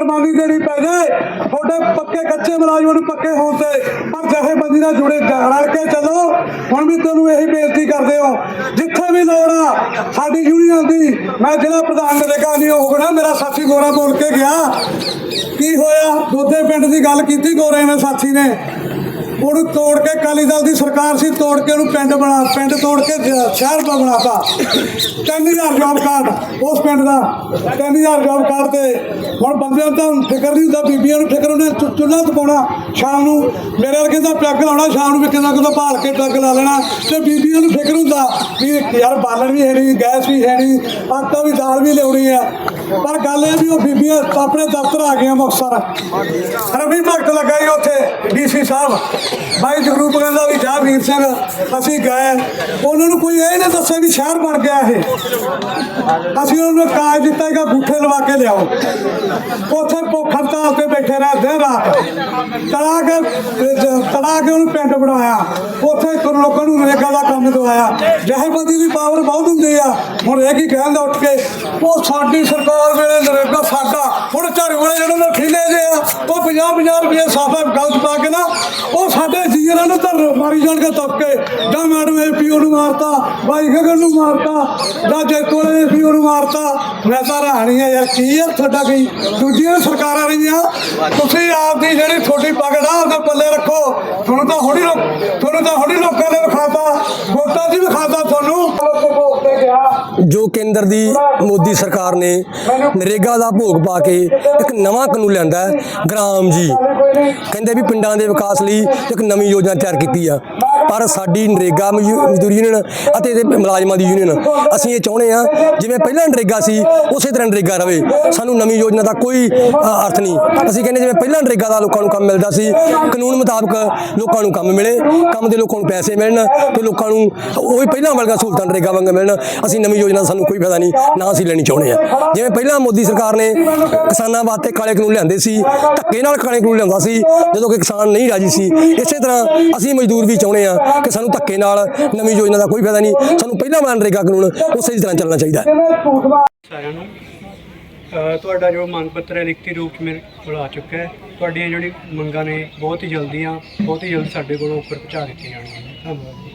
ਜਵਾਨੀ ਦੇਣੀ ਪੈ ਜਾਏ। ਤੁਹਾਡੇ ਪੱਕੇ ਕੱਚੇ ਮੁਲਾਜ਼ਮਾਂ ਨੂੰ ਪੱਕੇ ਹੋਣ ਤੇ ਪਰ ਜਥੇਬੰਦੀ ਨਾਲ ਜੁੜੇ ਰਲ ਕੇ ਚੱਲੋ। ਹੁਣ ਵੀ ਤੁਹਾਨੂੰ ਇਹੀ ਬੇਨਤੀ ਕਰਦੇ ਹੋ, ਜਿੱਥੇ ਵੀ ਲੋੜ ਆ, ਸਾਡੀ ਯੂਨੀਅਨ ਦੀ, ਮੈਂ ਜ਼ਿਲ੍ਹਾ ਪ੍ਰਧਾਨ ਨਰੇਗਾ ਨਹੀਂ ਹੋਣਾ ਮੇਰਾ ਸਾਥੀ ਗੋਰਾ ਬੋਲ ਕੇ ਗਿਆ। ਕੀ ਹੋਇਆ? ਦੋਦੇ ਪਿੰਡ ਦੀ ਗੱਲ ਕੀਤੀ ਗੋਰੇ ਨੇ ਸਾਥੀ ਨੇ। ਉਹਨੂੰ ਤੋੜ ਕੇ ਕਾਲੀ ਦਲ ਦੀ ਸਰਕਾਰ ਸੀ, ਤੋੜ ਕੇ ਉਹਨੂੰ ਪਿੰਡ ਬਣਾ, ਪਿੰਡ ਤੋੜ ਕੇ ਸ਼ਹਿਰ ਬਣਾ- ਬਣਾਤਾ। 3000 ਜੌਬ ਕਾਰਡ ਉਸ ਪਿੰਡ ਦਾ 3000 ਜੌਬ ਕਾਰਡ ਤੇ। ਹੁਣ ਬੰਦਿਆਂ ਨੂੰ ਤਾਂ ਫਿਕਰ ਨਹੀਂ ਹੁੰਦਾ, ਬੀਬੀਆਂ ਨੂੰ ਫਿਕਰ ਉਹਨੇ ਚੁ- ਚੁੱਲ੍ਹਾ ਤਪਾਉਣਾ ਸ਼ਾਮ ਨੂੰ। ਮੇਰੇ ਵਰਗੇ ਦਾ ਪੈਗ ਲਾਉਣਾ ਸ਼ਾਮ ਨੂੰ ਵੀ ਕਿੰਨਾ ਕਿੰਨਾ ਭਾਲ ਕੇ ਪੱਗ ਲਾ ਲੈਣਾ। ਤੇ ਬੀਬੀਆਂ ਨੂੰ ਫਿਕਰ ਹੁੰਦਾ ਵੀ ਯਾਰ ਬਾਲਣ ਵੀ ਹੈ ਨਹੀਂ ਗੈਸ ਵੀ ਹੈ ਨਹੀਂ ਆਟਾ ਵੀ ਦਾਲ ਵੀ ਲਿਆਉਣੀ ਆ। ਪਰ ਗੱਲ ਇਹ ਵੀ ਉਹ ਬੀਬੀਆਂ ਆਪਣੇ ਦਫ਼ਤਰ ਆ ਗਈਆਂ ਮੁਕਤਸਰ। ਰਵੀ ਭਗਤ ਲੱਗਾ ਜੀ ਉੱਥੇ, ਡੀਸੀ ਸਾਹਿਬ। ਬਾਈ ਜਗਰੂਪ ਕਹਿੰਦਾ ਵੀ ਜਾ ਵੀਰ ਸਿੰਘ, ਅਸੀਂ ਗਏ। ਉਹਨਾਂ ਨੂੰ ਕੋਈ ਇਹ ਨਹੀਂ ਦੱਸਿਆ ਵੀ ਸ਼ਹਿਰ ਬਣ ਗਿਆ ਇਹ। ਅਸੀਂ ਉਹਨਾਂ ਨੂੰ ਕਾਜ ਦਿੱਤਾ ਹੈਗਾ ਬੂਠੇ ਲਵਾ ਕੇ ਲਿਆਓ। ਉੱਥੇ ਭੁੱਖ ਹੜਤਾਲ ਤੇ ਬੈਠੇ ਰਹੇ, ਦਿਨ ਰਾਤ। ਤੜਾ ਕੇ ਤੜਾ ਕੇ ਉਹਨੂੰ ਪਿੰਡ ਬਣਾਇਆ। ਉੱਥੇ ਲੋਕਾਂ ਨੂੰ ਰੇਗਾ ਦਾ ਕੰਮ ਦਵਾਇਆ। ਜਹੇਬੰਦੀ ਦੀ ਪਾਵਰ ਬਹੁਤ ਹੁੰਦੀ ਹੈ ਹੁਣ ਇਹ ਕੀ ਕਹਿੰਦਾ ਉੱਠ ਕੇ, ਉਹ ਸਾਡੀ ਸਰਕਾਰ ਵੇਲੇ ਨਰੇਗਾ ਸਾਡਾ, ਹੁਣ ਝਾੜੂ ਵਾਲੇ ਜਿਹੜੇ ਨੇ ਠੀਲੇ ਜੇ ਆ, ਉਹ 50 50 ਰੁਪਏ ਸਾਫਾ ਗਲਤ ਪਾ ਕੇ ਨਾ, ਉਹ ਸਾਡੇ ਜੀਰਾਂ ਨੂੰ ਤਾਂ ਮਾਰੀ ਜਾਣ ਕੇ ਤੁੱਕ ਕੇ। ਜਾਂ ਮੈਡਮ ਏਪੀਓ ਨੂੰ ਮਾਰਤਾ, ਬਾਈ ਗਗਨ ਨੂੰ ਮਾਰਤਾ, ਜਾਂ ਜੈਤੋ ਵਾਲੇ ਏਪੀਓ ਨੂੰ ਮਾਰਤਾ, ਮੈਂ ਤਾਂ ਰਾਣੀ ਆ ਯਾਰ, ਕੀ ਆ ਤੁਹਾਡਾ ਕੀ? ਦੂਜੀਆਂ ਸਰਕਾਰਾਂ ਰਹੀਆਂ, ਤੁਸੀਂ ਆਪ ਦੀ ਜਿਹੜੀ ਤੁਹਾਡੀ ਪਗੜ ਆ, ਉਹਦੇ ਪੱਲੇ ਰੱਖੋ। ਤੁਹਾਨੂੰ ਤਾਂ ਹੋੜੀ ਲੋਕ ਤੁਹਾਨੂੰ ਤਾਂ ਹੋੜੀ ਲੋਕਾਂ ਨੇ ਵਿਖਾਤਾ, ਵੋਟਾਂ 'ਚ ਵੀ ਵਿਖਾਤਾ ਤੁਹਾਨੂੰ। ਜੋ ਕੇਂਦਰ ਦੀ ਮੋਦੀ ਸਰਕਾਰ ਨੇ ਨਰੇਗਾ ਦਾ ਭੋਗ ਪਾ ਕੇ ਇੱਕ ਨਵਾਂ ਕਾਨੂੰਨ ਲਿਆਂਦਾ ਹੈ, ਗ੍ਰਾਮ ਜੀ। ਕਹਿੰਦੇ ਵੀ ਪਿੰਡਾਂ ਦੇ ਵਿਕਾਸ ਲਈ ਇੱਕ ਨਵੀਂ ਯੋਜਨਾ ਤਿਆਰ ਕੀਤੀ ਆ। ਪਰ ਸਾਡੀ ਨਰੇਗਾ ਮਜ਼ਦੂ- ਮਜ਼ਦੂਰ ਯੂਨੀਅਨ ਅਤੇ ਇਹਦੇ ਮੁਲਾਜ਼ਮਾਂ ਦੀ ਯੂਨੀਅਨ ਅਸੀਂ ਇਹ ਚਾਹੁੰਦੇ ਆ ਜਿਵੇਂ ਪਹਿਲਾਂ ਨਰੇਗਾ ਸੀ, ਉਸੇ ਤਰ੍ਹਾਂ ਨਰੇਗਾ ਰਵੇ। ਸਾਨੂੰ ਨਵੀਂ ਯੋਜਨਾ ਦਾ ਕੋਈ ਅਰਥ ਨਹੀਂ। ਅਸੀਂ ਕਹਿੰਦੇ ਜਿਵੇਂ ਪਹਿਲਾਂ ਨਰੇਗਾ ਦਾ ਲੋਕਾਂ ਨੂੰ ਕੰਮ ਮਿਲਦਾ ਸੀ, ਕਾਨੂੰਨ ਮੁਤਾਬਕ ਲੋਕਾਂ ਨੂੰ ਕੰਮ ਮਿਲੇ। ਕੰਮ ਦੇ ਲੋਕਾਂ ਨੂੰ ਪੈਸੇ ਮਿਲਣ ਤੇ ਲੋਕਾਂ ਨੂੰ ਉਹੀ ਪਹਿਲਾਂ ਵਾਲੀਆਂ ਸਹੂਲਤਾਂ ਨਰੇਗਾ ਵਾਂਗ ਮਿਲਣ। ਅਸੀਂ ਨਵੀਂ ਯੋਜਨਾ ਦਾ ਸਾਨੂੰ ਕੋਈ ਫਾਇਦਾ ਨਹੀਂ, ਨਾ ਅਸੀਂ ਲੈਣੀ ਚਾਹੁੰਦੇ ਆ ਜਿਵੇਂ ਪਹਿਲਾਂ ਮੋਦੀ ਸਰਕਾਰ ਨੇ ਕਿਸਾਨਾਂ ਵਾਸਤੇ ਕਾਲੇ ਕਾਨੂੰਨ ਲਿਆਂਦੇ ਸੀ, ਧੱਕੇ ਨਾਲ ਕਾਲੇ ਕਾਨੂੰਨ ਲਿਆਂਦਾ ਸੀ, ਜਦੋਂ ਕਿ ਕਿਸਾਨ ਨਹੀਂ ਰਾਜੀ ਸੀ, ਇਸੇ ਤਰ੍ਹਾਂ ਅਸੀਂ ਮਜ਼ਦੂਰ ਵੀ ਚਾਹੁੰਦੇ ਆ ਕਿ ਸਾਨੂੰ ਧੱਕੇ ਨਾਲ ਨਵੀਂ ਯੋਜਨਾ ਦਾ ਕੋਈ ਫਾਇਦਾ ਨਹੀਂ। ਸਾਨੂੰ ਪਹਿਲਾਂ ਵਾਲਾ ਨਰੇਗਾ ਕਾਨੂੰਨ ਉਹ ਸਹੀ ਤਰ੍ਹਾਂ ਚੱਲਣਾ ਚਾਹੀਦਾ। ਸਾਰਿਆਂ ਨੂੰ ਤੁਹਾਡਾ ਜੋ ਮੰਗ ਪੱਤਰ ਹੈ ਲਿਖਤੀ ਰੂਪ 'ਚ ਮੇਰੇ ਕੋਲ ਆ ਚੁੱਕਾ ਹੈ। ਤੁਹਾਡੀਆਂ ਜਿਹੜੀ ਮੰਗਾਂ ਨੇ ਬਹੁਤ ਹੀ ਜਲਦੀਆਂ, ਬਹੁਤ ਹੀ ਜਲਦੀ ਸਾਡੇ ਕੋਲੋਂ ਉੱਪਰ ਪਹੁੰਚਾ ਦਿੱਤੀਆਂ ਜਾਣਗੀਆਂ। ਧੰਨਵਾਦ।